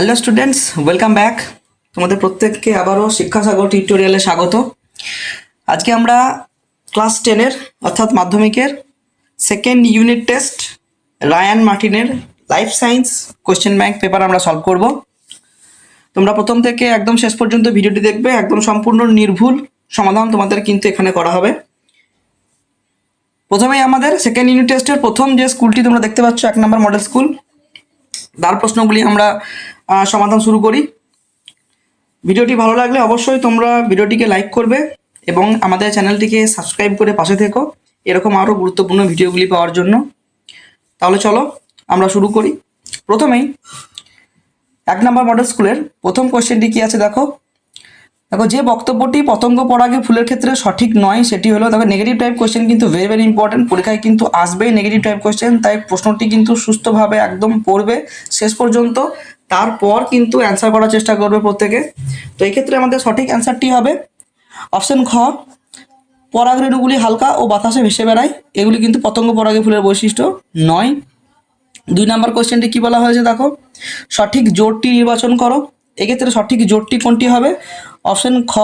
Hello students welcome back তোমাদের প্রত্যেককে আবারও শিক্ষাসাগর টিউটোরিয়ালে স্বাগত। আজকে আমরা ক্লাস টেনের অর্থাৎ মাধ্যমিকের সেকেন্ড ইউনিট টেস্ট রায়ান মার্টিনের life science question bank paper আমরা সলভ করব। তোমরা প্রথম থেকে একদম শেষ পর্যন্ত ভিডিওটি দেখবে, একদম সম্পূর্ণ নির্ভুল সমাধান তোমাদের কিন্তু এখানে করা হবে। প্রথমেই আমাদের সেকেন্ড ইউনিট টেস্টের প্রথম যে স্কুলটি তোমরা দেখতে পাচ্ছ, এক নম্বর মডেল স্কুল তার প্রশ্নগুলি আমরা সমাধান শুরু করি। ভিডিওটি ভালো লাগলে অবশ্যই তোমরা ভিডিওটিকে লাইক করবে এবং আমাদের চ্যানেলটিকে সাবস্ক্রাইব করে পাশে থেকো, এরকম আরও গুরুত্বপূর্ণ ভিডিওগুলি পাওয়ার জন্য। তাহলে চলো, আমরা শুরু করি। প্রথমেই, এক নম্বর মডেল স্কুলের প্রথম কোশ্চেনটি কি আছে দেখো? দেখো, যে বক্তব্যটি পতঙ্গ পরাগে ফুলের ক্ষেত্রে সঠিক নয়, সেটি হলো, দেখো নেগেটিভ টাইপ কোশ্চেন কিন্তু ভেরি ভেরি ইম্পর্টেন্ট পরীক্ষায় কিন্তু আসবেই নেগেটিভ টাইপ কোশ্চেন তাই প্রশ্নটি কিন্তু সুস্থভাবে একদম পড়বে শেষ পর্যন্ত। তারপর কিন্তু অ্যান্সার করার চেষ্টা করবে প্রত্যেকে। তো এই ক্ষেত্রে আমাদের সঠিক অ্যান্সারটি হবে অপশন খ পরাগ রেণুগুলি হালকা ও বাতাসে ভেসে বেড়ায়। এগুলি কিন্তু পতঙ্গ পরাগে ফুলের বৈশিষ্ট্য। নয়, দুই নাম্বার কোয়েশ্চেনটি কি বলা হয়েছে দেখো? সঠিক জোরটি নির্বাচন করো। এক্ষেত্রে সঠিক জোরটি কোনটি হবে? অপশন খ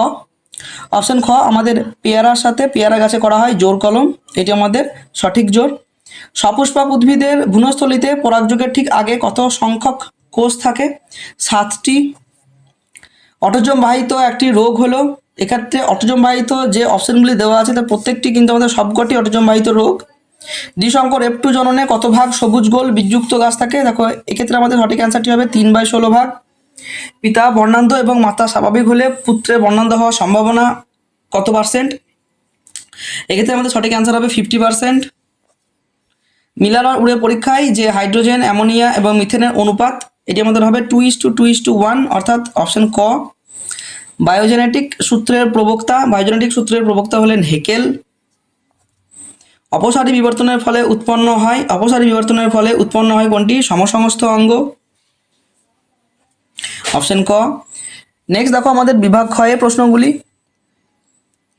অপশন খ আমাদের পেয়ারার সাথে পেয়ারা গাছে করা হয় জোর কলম। এটি আমাদের সঠিক জোর সপুষ্পক উদ্ভিদের ভ্রূণস্থলিতে পরাগযোগের ঠিক আগে কত সংখ্যক কোষ থাকে। সাতটি অটোজম বাহিত একটি রোগ হলো। এক্ষেত্রে অটোজম বাহিত যে অপশনগুলি দেওয়া আছে তার প্রত্যেকটি কিন্তু আমাদের সবকটি অটোজম বাহিত রোগ। দ্বিশঙ্কর এফ টু জননে কত ভাগ সবুজ গোল বীজযুক্ত গাছ থাকে? দেখো, এক্ষেত্রে আমাদের সঠিক অ্যান্সারটি হবে তিন বাই ষোলো ভাগ। পিতা বর্ণান্ধ এবং মাতা স্বাভাবিক হলে পুত্রের বর্ণান্ধ হওয়ার সম্ভাবনা কত পার্সেন্ট এক্ষেত্রে আমাদের সঠিক অ্যান্সার হবে ফিফটি পার্সেন্ট মিলার উড়ে পরীক্ষায় যে হাইড্রোজেন, অ্যামোনিয়া এবং মিথেনের অনুপাত এটি আমাদের হবে two is two two is two one অর্থাৎ অপশন ক। বায়োজেনেটিক সূত্রের প্রবক্তা বায়োজেনেটিক সূত্রের প্রবক্তা হলেন হেকেল। অপসারী বিবর্তনের ফলে উৎপন্ন হয়, অপসারী বিবর্তনের ফলে উৎপন্ন হয় কোনটি? সমসমস্ত অঙ্গ। অপশন ক। নেক্সট দেখো আমাদের বিভাগ ক্ষয়ে প্রশ্নগুলি।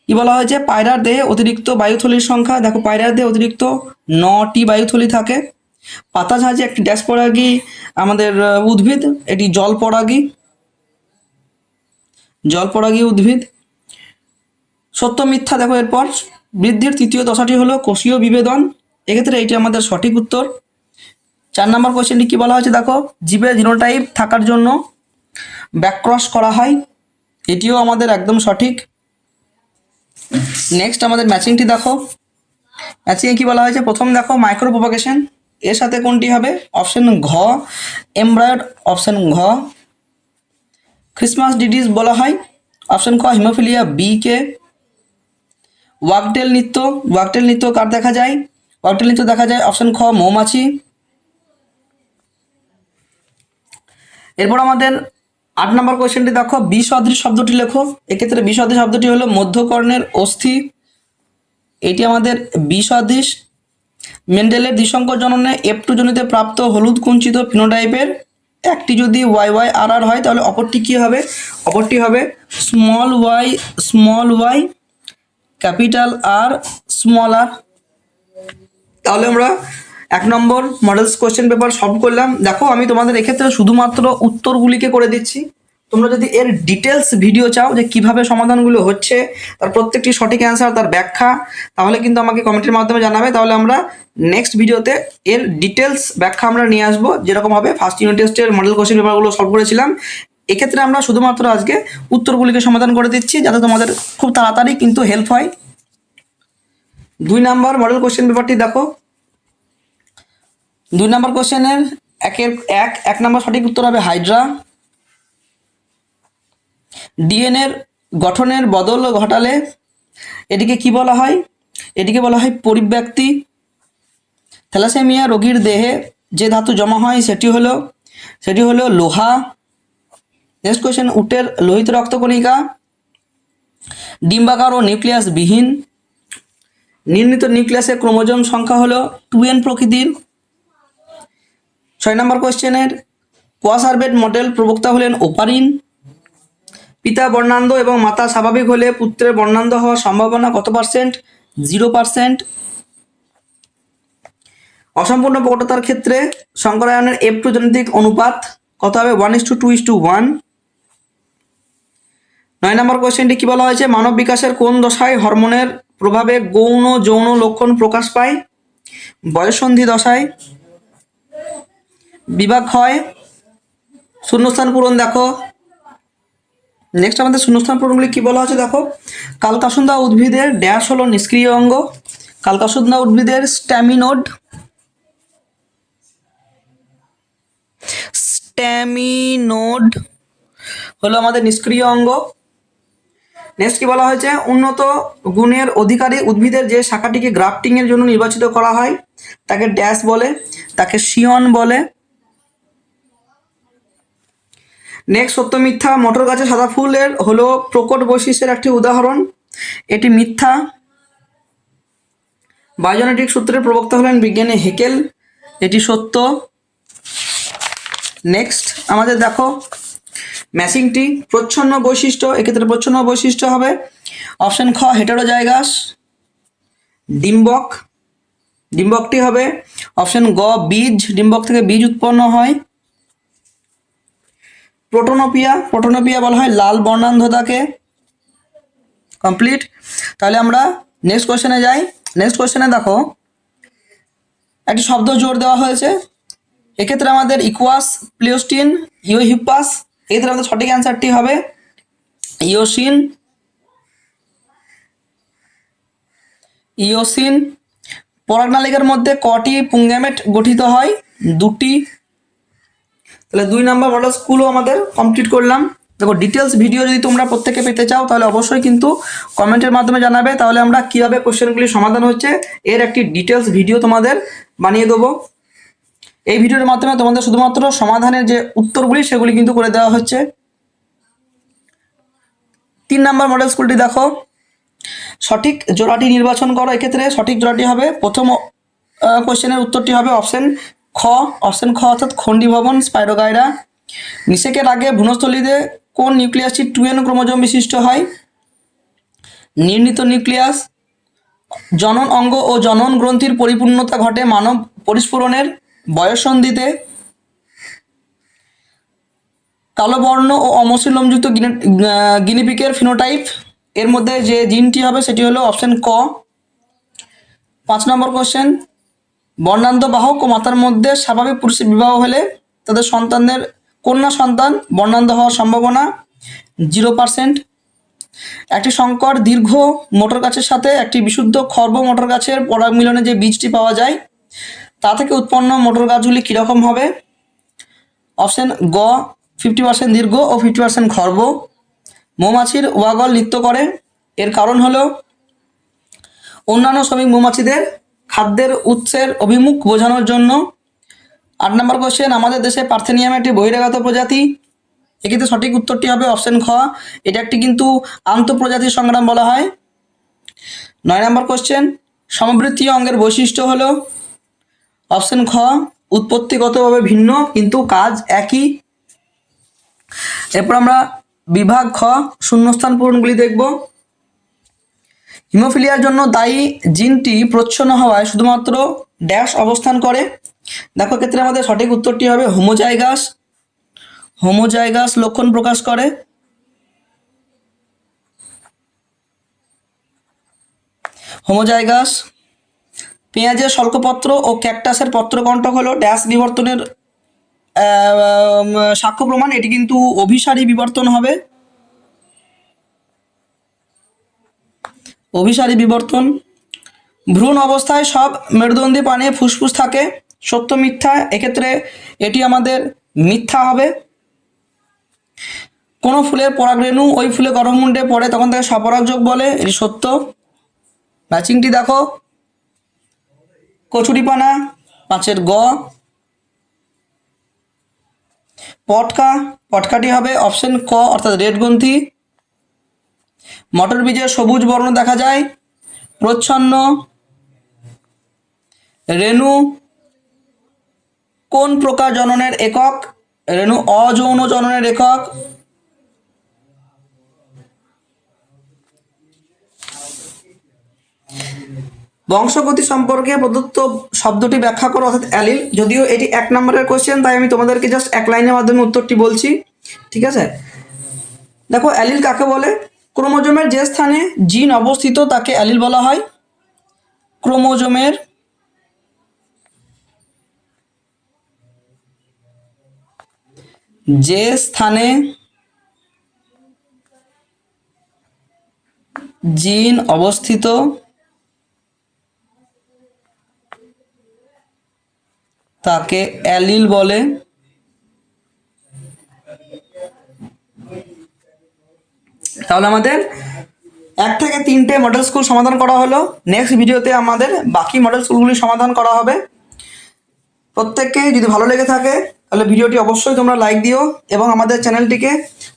কি বলা হয়েছে? পায়রার দেহে অতিরিক্ত বায়ুথলির সংখ্যা। দেখো পায়রার দেহে অতিরিক্ত নটি বায়ুথলি থাকে। পাতা ঝাঁঝে একটি ড্যাশ পরাগী আমাদের উদ্ভিদ, এটি জল পরাগী জল পরাগী উদ্ভিদ। সত্য মিথ্যা দেখো এরপর। বৃদ্ধির তৃতীয় দশাটি হলো কোষীয় বিভেদন। এক্ষেত্রে এটি আমাদের সঠিক উত্তর। চার নম্বর কোশ্চেনটি কি বলা হয়েছে দেখো? জীবের জিনোটাইপ থাকার জন্য ব্যাকক্রস করা হয়। এটিও আমাদের একদম সঠিক। নেক্সট আমাদের ম্যাচিংটি দেখো। ম্যাচিংয়ে কি বলা হয়েছে? প্রথম দেখো মাইক্রো প্রোপাগেশন এর সাথে কোনটি হবে? অপশন ঘ এমব্রয়েড অপশন ঘ, ক্রিসমাস ডিডিজ বলা হয়। অপশন খ হিমোফিলিয়া, বি, কে। ওয়াকটেল নৃত্য ওয়াকটেল নৃত্য কার দেখা যায়? ওয়াকটেল নৃত্য দেখা যায় অপশন খ, মৌমাছি। এরপর আমাদের আট নম্বর কোয়েশ্চেনটি দেখো, বিসদৃশ শব্দটি লেখো। এক্ষেত্রে বিসদৃশ শব্দটি হলো মধ্যকর্ণের অস্থি। এটি আমাদের বিসদৃশ মেন্ডেলের দ্বিসংকর জননে এফ টু জনিতে প্রাপ্ত হলুদ কুঞ্চিত ফিনোটাইপের একটি যদি ওয়াই ওয়াই আর আর হয়, তাহলে অপরটি কী হবে? অপরটি হবে small Y small Y capital R small R তাহলে আমরা এক নম্বর মডেলস কোশ্চেন পেপার সলভ করলাম। দেখো, আমি তোমাদের এক্ষেত্রে শুধুমাত্র উত্তরগুলিকে করে দিচ্ছি। তোমরা যদি এর ডিটেলস ভিডিও চাও যে কীভাবে সমাধানগুলো হচ্ছে, তার প্রত্যেকটি সঠিক অ্যান্সার তার ব্যাখ্যা, তাহলে কিন্তু আমাকে কমেন্টের মাধ্যমে জানাবে। তাহলে আমরা নেক্সট ভিডিওতে এর ডিটেলস ব্যাখ্যা আমরা নিয়ে আসব। যেরকম হবে ফার্স্ট ইউনিট টেস্টের মডেল কোশ্চেন পেপারগুলো সলভ করেছিলাম। এক্ষেত্রে আমরা শুধুমাত্র আজকে উত্তরগুলিকে সমাধান করে দিচ্ছি, যাতে তোমাদের খুব তাড়াতাড়ি কিন্তু হেল্প হয়। দুই নাম্বার মডেল কোশ্চেন পেপারটি দেখো। দুই নাম্বার কোশ্চেনের একের এক এক নাম্বার সঠিক উত্তর হবে হাইড্রা ডিএনএর গঠনের বদল ঘটালে এটিকে কি বলা হয়? এটিকে বলা হয় পরিব্যক্তি। থ্যালাসেমিয়া রোগীর দেহে যে ধাতু জমা হয় সেটি হলো সেটি হলো লোহা। নেক্সট কোয়েশ্চেন, উটের লোহিত রক্তকণিকা ডিম্বাকার ও নিউক্লিয়াস বিহীন। নির্মিত নিউক্লিয়াসের ক্রোমোজোম সংখ্যা হলো টু এন প্রকৃতির। ছয় নম্বর কোয়েশ্চেনের কোয়াসারবেট মডেল প্রবক্তা হলেন ওপারিন। পিতা বর্ণান্ধ এবং মাতা স্বাভাবিক হলে পুত্রের বর্ণান্ধ হওয়ার সম্ভাবনা কত পার্সেন্ট? Zero percent. অসম্পূর্ণ প্রকটতার ক্ষেত্রে সংকরায়নের এফ টু জনিতিক অনুপাত কত হবে? One is two two is two one নয় নম্বর কোয়েশ্চেনটি কি বলা হয়েছে? মানব বিকাশের কোন দশায় হরমোনের প্রভাবে গৌণ যৌন লক্ষণ প্রকাশ পায়? বয়সন্ধি দশায়। বিভাগ হয়। শূন্যস্থান পূরণ দেখো। নেক্সট আমাদের শূন্যস্থান পূরণগুলি কি বলা হচ্ছে দেখো? কালকাসুন্দা উদ্ভিদের ড্যাশ হলো নিষ্ক্রিয় অঙ্গ। কালকাসুন্দা উদ্ভিদের স্ট্যামিনোড। স্ট্যামিনোড হলো আমাদের নিষ্ক্রিয় অঙ্গ। নেক্সট কি বলা হয়েছে? উন্নত গুণের অধিকারী উদ্ভিদের যে শাখাটিকে গ্রাফটিং এর জন্য নির্বাচিত করা হয়, তাকে ড্যাশ বলে, তাকে শিয়ন বলে নেক্সট সত্য মিথ্যা, মটর গাছে সাদা ফুলের হলো প্রকট বৈশিষ্ট্যের একটি উদাহরণ। এটি মিথ্যা। বায়োজেনেটিক সূত্রের প্রবক্তা হলেন বিজ্ঞানী হেকেল। এটি সত্য। নেক্সট, আমাদের দেখো, ম্যাচিংটি প্রচ্ছন্ন বৈশিষ্ট্য, এক্ষেত্রে প্রচ্ছন্ন বৈশিষ্ট্য হবে অপশন খ হেটারো জায়গাস ডিম্বক। ডিম্বকটি হবে অপশন গ, বীজ। ডিম্বক থেকে বীজ উৎপন্ন হয়। প্রোটোনোপিয়া প্রোটোনোপিয়া বলা হয় লাল বর্ণান্ধতাকে। কমপ্লিট। তাহলে আমরা নেক্সট কোশ্চেনে যাই। নেক্সট কোশ্চেনে দেখো, একটি শব্দ জোর দেওয়া হয়েছে। এক্ষেত্রে আমাদের ইকুয়াস প্লিওস্টিন ইউহিপাস এক্ষেত্রে আমাদের সঠিক অ্যান্সারটি হবে ইওসিন ইওসিন পরাগনালিকার মধ্যে কটি পুঙ্গামেট গঠিত হয়? দুটি তাহলে দুই নাম্বার মডেল স্কুলও আমাদের কমপ্লিট করলাম। দেখো ডিটেলস ভিডিও যদি তোমরা প্রত্যেকে পেতে চাও, তাহলে অবশ্যই কিন্তু কমেন্টের মাধ্যমে জানাবে। তাহলে আমরা কীভাবে কোশ্চেনগুলি সমাধান হচ্ছে, এর একটি ডিটেলস ভিডিও তোমাদের বানিয়ে দেবো। এই ভিডিওর মাধ্যমে তোমাদের শুধুমাত্র সমাধানের যে উত্তরগুলি, সেগুলি কিন্তু করে দেওয়া হচ্ছে। তিন নাম্বার মডেল স্কুলটি দেখো, সঠিক জোড়াটি নির্বাচন করো এক্ষেত্রে। সঠিক জোড়াটি হবে, প্রথম কোশ্চেনের উত্তরটি হবে অপশন খ অপশন খ অর্থাৎ খন্ডি ভবন স্পাইরোগাইরা। নিষেকের আগে ভ্রূণস্থলীতে কোন নিউক্লিয়াসটি টু এন ক্রোমোজোম বিশিষ্ট হয়? নির্ণীত নিউক্লিয়াস জনন অঙ্গ ও জনন গ্রন্থির পরিপূর্ণতা ঘটে মানব পরিস্ফুরণের বয়সন্ধিতে। কালো বর্ণ ও অমসৃণ লোমযুক্ত গিনে- আহ, গিনিপিকের ফিনোটাইপ। এর মধ্যে যে জিনটি হবে সেটি হলো অপশন ক। পাঁচ নম্বর কোশ্চেন বর্ণান্ধ বাহক ও মাতার মধ্যে স্বাভাবিক পুরুষের বিবাহ হলে তাদের সন্তানদের কন্যা সন্তান বর্ণান্ধ হওয়ার সম্ভাবনা জিরো পার্সেন্ট। একটি সংকর দীর্ঘ মোটর গাছের সাথে একটি বিশুদ্ধ খর্ব মোটর গাছের পরাগ মিলনে যে বীজটি পাওয়া যায়, তা থেকে উৎপন্ন মোটর গাছগুলি কীরকম হবে? অপশন গ, ফিফটি পার্সেন্ট দীর্ঘ ও ফিফটি পার্সেন্ট খর্ব। মৌমাছির ওয়াগল নৃত্য করে। এর কারণ হলো অন্যান্য শ্রমিক মৌমাছিদের খাদ্যের উৎসের অভিমুখ বোঝানোর জন্য আট নম্বর কোশ্চেন আমাদের দেশে পার্থেনিয়াম একটি বহিরাগত প্রজাতি। এক্ষেত্রে সঠিক উত্তরটি হবে অপশন খ। এটা একটি কিন্তু আন্তঃপ্রজাতি সংগ্রাম বলা হয়। নয় নম্বর কোশ্চেন সমবৃত্তীয় অঙ্গের বৈশিষ্ট্য হলো অপশন খ, উৎপত্তিগতভাবে ভিন্ন, কিন্তু কাজ একই। এরপর আমরা বিভাগ খ, শূন্যস্থান পূরণগুলি দেখব। হিমোফিলিয়ার জন্য দায়ী জিনটি প্রচ্ছন্ন হওয়ায় শুধুমাত্র ড্যাশ অবস্থান করে। দেখো ক্ষেত্রে আমাদের সঠিক উত্তরটি হবে হোমোজাইগাস। হোমোজাইগাস লক্ষণ প্রকাশ করে। হোমোজাইগাস পেঁয়াজের স্বল্পপত্র ও ক্যাকটাসের পত্রকণ্ঠক হলো। ড্যাশ বিবর্তনের সাক্ষ্য প্রমাণ, এটি কিন্তু অভিসারী বিবর্তন হবে। অভিসারী বিবর্তন। ভ্রূণ অবস্থায় সব মেরুদণ্ডী পানে ফুসফুস থাকে। সত্য মিথ্যা, এক্ষেত্রে এটি আমাদের মিথ্যা হবে। কোনো ফুলের পরাগরেণু ওই ফুলে গর্ভমুণ্ডে পড়ে, তখন তাকে সপরাগযোগ বলে, এটি সত্য। ম্যাচিংটি দেখো। কচুরিপানা পাঁচের গ। পটকা, পটকাটি হবে অপশন ক, অর্থাৎ রেড গ্রন্থি। মটর বীজের সবুজ বর্ণ দেখা যায়। প্রচ্ছন্ন। রেণু কোন প্রকার জননের একক? রেণু অযৌন জননের একক। বংশগতি সম্পর্কে প্রদত্ত শব্দটি ব্যাখ্যা করো অর্থাৎ অ্যালিল। যদিও এটি এক নম্বরের কোয়েশ্চেন তাই আমি তোমাদেরকে জাস্ট এক লাইনের মাধ্যমে উত্তরটি বলছি। ঠিক আছে? দেখো, অ্যালিল কাকে বলে? ক্রোমোজোমের যে স্থানে জিন অবস্থিত তাকে অ্যালিল বলা হয়। ক্রোমোজোমের যে স্থানে জিন অবস্থিত তাকে অ্যালিল বলে। তাহলে আমাদের এক থেকে তিনটে মডেল স্কুল সমাধান করা হলো। নেক্সট ভিডিওতে আমাদের বাকি মডেল স্কুলগুলি সমাধান করা হবে। প্রত্যেককে যদি ভালো লেগে থাকে, তাহলে ভিডিওটি অবশ্যই তোমরা লাইক দিও এবং আমাদের চ্যানেলটিকে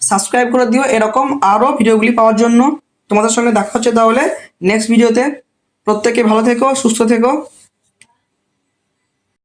সাবস্ক্রাইব করে দিও এরকম আরও ভিডিওগুলি পাওয়ার জন্য। তোমাদের সঙ্গে দেখা হচ্ছে তাহলে নেক্সট ভিডিওতে প্রত্যেকে ভালো থেকো, সুস্থ থেকো।